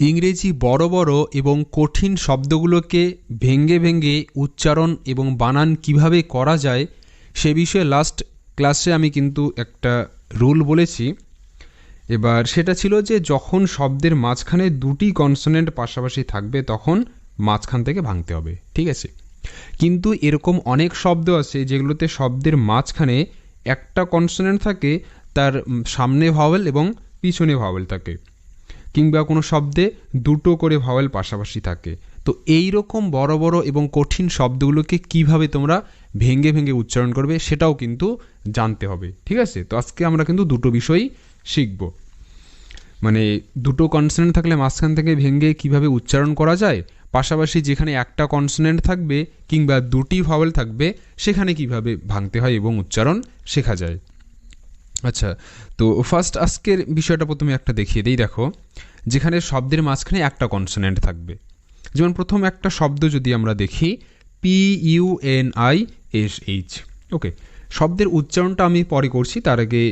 ইংরেজি বড় বড় এবং কঠিন শব্দগুলোকে ভেঙ্গে ভেঙ্গে উচ্চারণ এবং বানান কীভাবে করা যায়, সে বিষয়ে লাস্ট ক্লাসে আমি কিন্তু একটা রুল বলেছি। এবার সেটা ছিল যে যখন শব্দের মাঝখানে দুটি কনসোনেন্ট পাশাপাশি থাকবে, তখন মাঝখান থেকে ভাঙতে হবে, ঠিক আছে? কিন্তু এরকম অনেক শব্দ আছে যেগুলোতে শব্দের মাঝখানে একটা কনসোনেন্ট থাকে, তার সামনে ভাওয়েল এবং পিছনে ভাওয়েল থাকে। কিংবা কোনো শব্দে দুটো করে ভাওয়েল পাশাপাশি থাকে। তো এই রকম বড় বড় এবং কঠিন শব্দগুলোকে কীভাবে তোমরা ভেঙে ভেঙ্গে উচ্চারণ করবে সেটাও কিন্তু জানতে হবে, ঠিক আছে? তো আজকে আমরা কিন্তু দুটো বিষয়ই শিখব। মানে দুটো কনসোনেন্ট থাকলে মাঝখান থেকে ভেঙে কীভাবে উচ্চারণ করা যায়, পাশাপাশি যেখানে একটা কনসোনেন্ট থাকবে কিংবা দুটি ভাওয়েল থাকবে, সেখানে কীভাবে ভাঙতে হয় এবং উচ্চারণ শেখা যায়। আচ্ছা তো ফার্স্ট আজকের বিষয়টা প্রথমে একটা দেখিয়ে দিই, দেখো। যেখানে শব্দের মাঝখানে একটা কনসোনেন্ট থাকবে। যেমন প্রথম একটা শব্দ যদি আমরা দেখি P U N I S H okay, শব্দের উচ্চারণটা আমি পরে করছি, তার আগে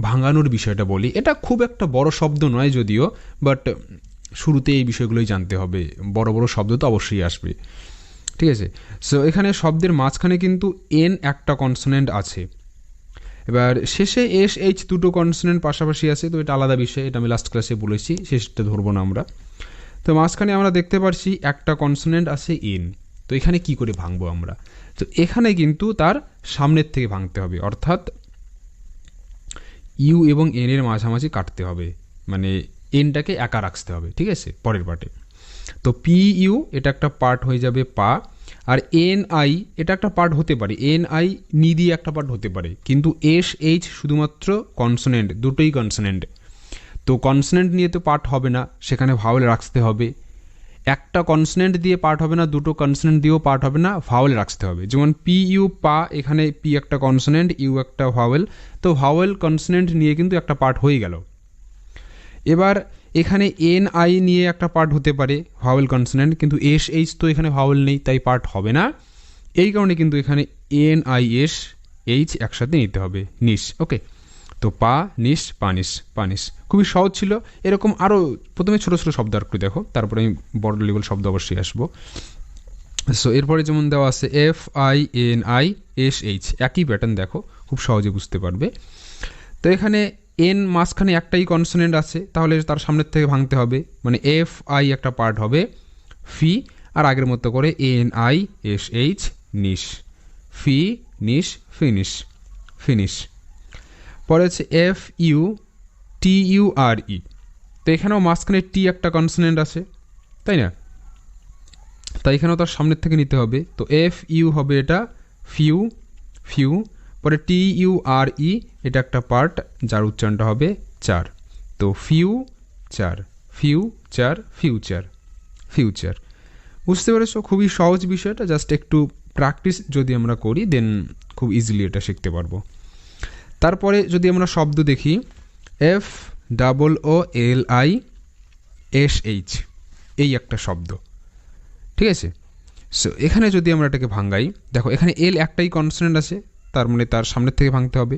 ভাঙানোর বিষয়টা বলি। এটা খুব একটা বড় শব্দ নয় যদিও বাট শুরুতে এই বিষয়গুলোই জানতে হবে। বড় বড় শব্দ তো অবশ্যই আসবে। ঠিক আছে? সো এখানে শব্দের মাঝখানে কিন্তু এন একটা কনসোনেন্ট আছে। এবার শেষে এস এইচ দুটো কনসোনেন্ট পাশাপাশি আছে, তো এটা আলাদা বিষয়, এটা আমি লাস্ট ক্লাসে বলেছি, শেষটা ধরবো না আমরা। তো মাঝখানে আমরা দেখতে পারছি একটা কনসোনেন্ট আছে ইন তো এখানে কি করে ভাঙবো আমরা? তো এখানে কিন্তু তার সামনের থেকে ভাঙতে হবে, অর্থাৎ ইউ এবং এন এর মাঝামাঝি কাটতে হবে মানে এনটাকে একা রাখতে হবে, ঠিক আছে? পরের পার্টে। তো পি ইউ এটা একটা পার্ট হয়ে যাবে পা আর এন আই এটা একটা পার্ট হতে পারে। এন আই নি দিয়ে একটা পার্ট হতে পারে। কিন্তু এস, এইচ শুধুমাত্র কনসোনেন্ট দুটোই কনসোনেন্ট তো কনসোনেন্ট নিয়ে তো পার্ট হবে না, সেখানে ভাওয়েল রাখতে হবে। একটা কনসোনেন্ট দিয়ে পার্ট হবে না, দুটো কনসোনেন্ট দিয়েও পার্ট হবে না ভাওয়েল রাখতে হবে। যেমন পি, ইউ, পা, এখানে পি একটা কনসোনেন্ট ইউ একটা ভাওয়েল তো ভাওয়েল কনসোনেন্ট নিয়ে কিন্তু একটা পার্ট হয়ে গেল। এবার এখানে এন আই নিয়ে একটা পার্ট হতে পারে ভাওয়েল কনসোনেন্ট কিন্তু এস এইচ তো এখানে ভাওয়েল নেই, তাই পার্ট হবে না। এই কারণে কিন্তু এখানে এন আই এস এইচ একসাথে নিতে হবে, নিস ওকে তো পা, নিস পানিস পানিস খুবই সহজ ছিল। এরকম আরও প্রথমে ছোটো ছোটো শব্দ আর দেখো, তারপরে আমি বড় লেভেল শব্দ অবশ্যই আসব। সো এরপরে যেমন দেওয়া আছে F I N I S H একই প্যাটার্ন দেখো, খুব সহজে বুঝতে পারবে। তো এখানে এন মাঝখানে একটাই কনসোনেন্ট আছে, তাহলে তার সামনের থেকে ভাঙতে হবে। মানে এফ আই একটা পার্ট হবে ফি আর আগের মতো করে এন আই এস এইচ নিস। ফি নিস ফিনিশ ফিনিশ পরে হচ্ছে F U T U R E তো এখানেও মাঝখানে টি একটা কনসোনেন্ট আছে, তাই না? তাই এখানেও তার সামনের থেকে নিতে হবে। তো এফ ইউ হবে এটা ফিউ ফিউ পরে টি ইউ আর ই, এটা একটা পার্ট যার উচ্চারণটা হবে চার। তো ফিউ চার ফিউ চার, ফিউচার ফিউচার। বুঝতে পেরেছ? খুবই সহজ বিষয়টা, জাস্ট একটু প্র্যাকটিস যদি আমরা করি, দেন খুব ইজিলি এটা শিখতে পারব। তারপরে যদি আমরা শব্দ দেখি, F double O L I S H, এই একটা শব্দ। ঠিক আছে? সো এখানে যদি আমরা এটাকে ভাঙ্গাই দেখো এখানে এল একটাই কনসোনেন্ট আছে তার মানে তার সামনের থেকে ভাঙতে হবে।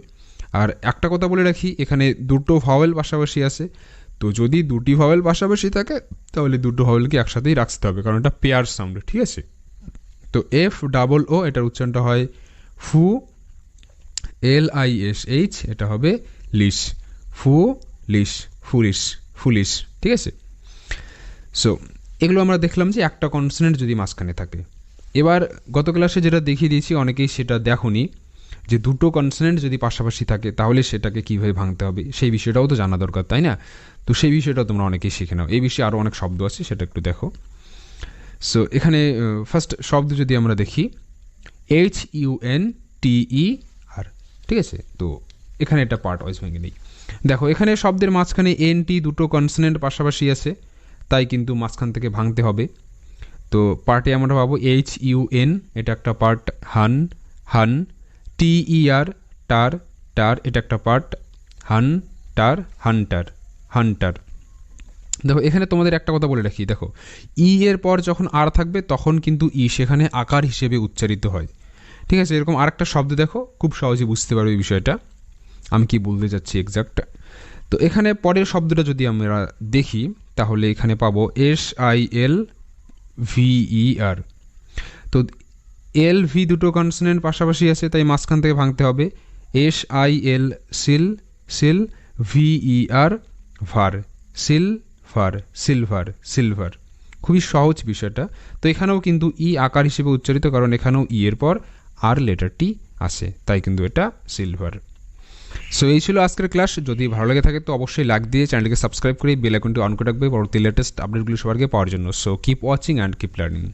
আর একটা কথা বলে রাখি, এখানে দুটো ভাওয়েল পাশাপাশি আছে। তো যদি দুটি ভাওয়েল পাশাপাশি থাকে, তাহলে দুটো ভাওয়েলকে একসাথেই রাখতে হবে, কারণ এটা পেয়ার সাউন্ড ঠিক আছে? তো এফ ডাবল ও এটার উচ্চারণটা হয় ফু এল আই এস এইচ এটা হবে লিশ। ফু, লিশ, ফুলিশ ফুলিশ, ঠিক আছে? সো এগুলো আমরা দেখলাম যে একটা কনসোনেন্ট যদি মাঝখানে থাকে। এবার গত ক্লাসে যেটা দেখিয়ে দিয়েছি, অনেকেই সেটা দেখনি। যে দুটো কনসোনেন্ট যদি পাশাপাশি থাকে, তাহলে সেটাকে কীভাবে ভাঙতে হবে? সেই বিষয়টাও তো জানা দরকার, তাই না? তো সেই বিষয়টাও তোমরা অনেকেই শিখে নাও। এই বিষয়ে আরও অনেক শব্দ আছে, সেটা একটু দেখো। সো এখানে ফার্স্ট শব্দ যদি আমরা দেখি H U N T E R ঠিক আছে? তো এখানে এটা পার্ট ওয়াইজ ভেঙে নেই। দেখো, এখানে শব্দের মাঝখানে এন টি দুটো কনসোনেন্ট পাশাপাশি আছে, তাই কিন্তু মাঝখান থেকে ভাঙতে হবে। তো পার্টে আমরা পাবো এইচ ইউ এন এটা একটা পার্ট হান হান টি ই আর টার টার, এটা একটা পার্ট হান, টার, হান্টার হান্টার। দেখো, এখানে তোমাদের একটা কথা বলে রাখি, দেখো, ই এর পর যখন আর থাকবে, তখন কিন্তু ই সেখানে আকার হিসেবে উচ্চারিত হয়। ঠিক আছে? এরকম আরেকটা শব্দ দেখো, খুব সহজে বুঝতে পারবে এই বিষয়টা। আমি কি বলতে যাচ্ছি এক্সাক্ট তো এখানে পরের শব্দটা যদি আমরা দেখি, তাহলে এখানে পাবো এস আই এল ভিই আর তো এল ভি দুটো কনসোনেন্ট পাশাপাশি আছে, তাই মাঝখান থেকে ভাঙতে হবে। এস আই এল সিল সিল ভিই আর ভার সিল ফার সিলভার সিলভার খুবই সহজ বিষয়টা। তো এখানেও কিন্তু ই আকার হিসেবে উচ্চারিত, কারণ এখানেও ই এর পর আর লেটারটি আসে, তাই কিন্তু এটা সিলভার সো এই ছিল আজকের ক্লাস যদি ভালো লাগে থাকে, তো অবশ্যই লাইক দিয়ে চ্যানেলকে সাবস্ক্রাইব করে বেল আইকনটি অন করে রাখবে। পরবর্তী লেটেস্ট আপডেটগুলো সবার পাওয়ার জন্য। So keep watching and keep learning